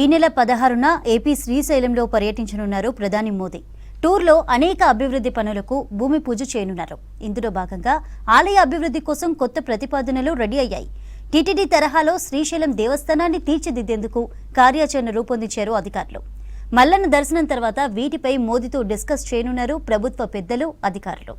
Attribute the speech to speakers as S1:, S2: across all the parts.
S1: ఈ నెల పదహారున ఏపీ శ్రీశైలంలో పర్యటించనున్నారు ప్రధాని మోదీ. టూర్లో అనేక అభివృద్ధి పనులకు భూమి పూజ చేయనున్నారు. ఇందులో భాగంగా ఆలయ అభివృద్ధి కోసం కొత్త ప్రతిపాదనలు రెడీ అయ్యాయి. టీటీడీ తరహాలో శ్రీశైలం దేవస్థానాన్ని తీర్చిదిద్దేందుకు కార్యాచరణ రూపొందించారు అధికారులు. మల్లన్న దర్శనం తర్వాత వీటిపై మోదీతో డిస్కస్ చేయనున్నారు ప్రభుత్వ పెద్దలు అధికారులు.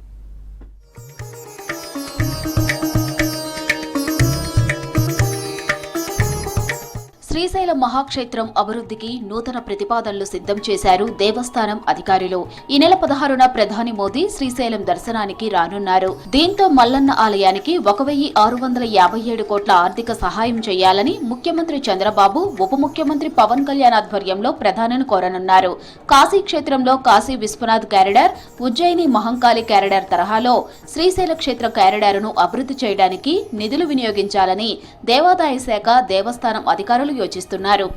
S2: శ్రీశైలం మహాక్షేత్రం అభివృద్ధికి నూతన ప్రతిపాదనలు సిద్ధం చేశారు దేవస్థానం అధికారులు. ఈ నెల పదహారున ప్రధాని మోదీ శ్రీశైలం దర్శనానికి రానున్నారు. దీంతో మల్లన్న ఆలయానికి ఒక వెయ్యి ఆరు వందల యాభై ఏడు కోట్ల ఆర్థిక సహాయం చేయాలని ముఖ్యమంత్రి చంద్రబాబు ఉప ముఖ్యమంత్రి పవన్ కళ్యాణ్ ఆధ్వర్యంలో ప్రధానిని కోరనున్నారు. కాశీ క్షేత్రంలో కాశీ విశ్వనాథ్ క్యారిడార్ ఉజ్జయిని మహంకాళి క్యారిడార్ తరహాలో శ్రీశైల క్షేత్ర క్యారిడార్ను అభివృద్ధి చేయడానికి నిధులు వినియోగించాలని దేవాదాయ శాఖ దేవస్థానం అధికారులు ఆలోచిస్తున్నారు.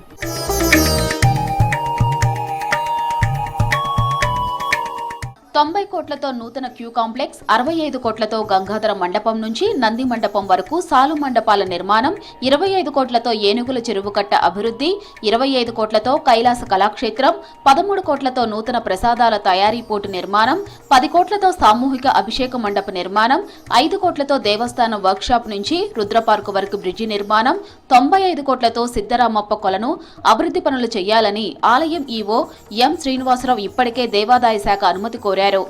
S2: తొంభై కోట్లతో నూతన క్యూ కాంప్లెక్స్ అరవై ఐదు కోట్లతో గంగాధర మండపం నుంచి నంది మండపం వరకు సాలు మండపాల నిర్మాణం ఇరవై ఐదు కోట్లతో ఏనుగుల చెరువు కట్ట అభివృద్ధి ఇరవై ఐదు కోట్లతో కైలాస కళాక్షేత్రం పదమూడు కోట్లతో నూతన ప్రసాదాల తయారీ పోటు నిర్మాణం పది కోట్లతో సామూహిక అభిషేక మండప నిర్మాణం ఐదు కోట్లతో దేవస్థానం వర్క్షాప్ నుంచి రుద్రపార్కు వరకు బ్రిడ్జి నిర్మాణం తొంభై ఐదు కోట్లతో సిద్ధరామప్ప కొలను అభివృద్ధి పనులు చేయాలని ఆలయం ఈవో ఎం శ్రీనివాసరావు ఇప్పటికే దేవాదాయ శాఖ అనుమతి కోరారు. mulher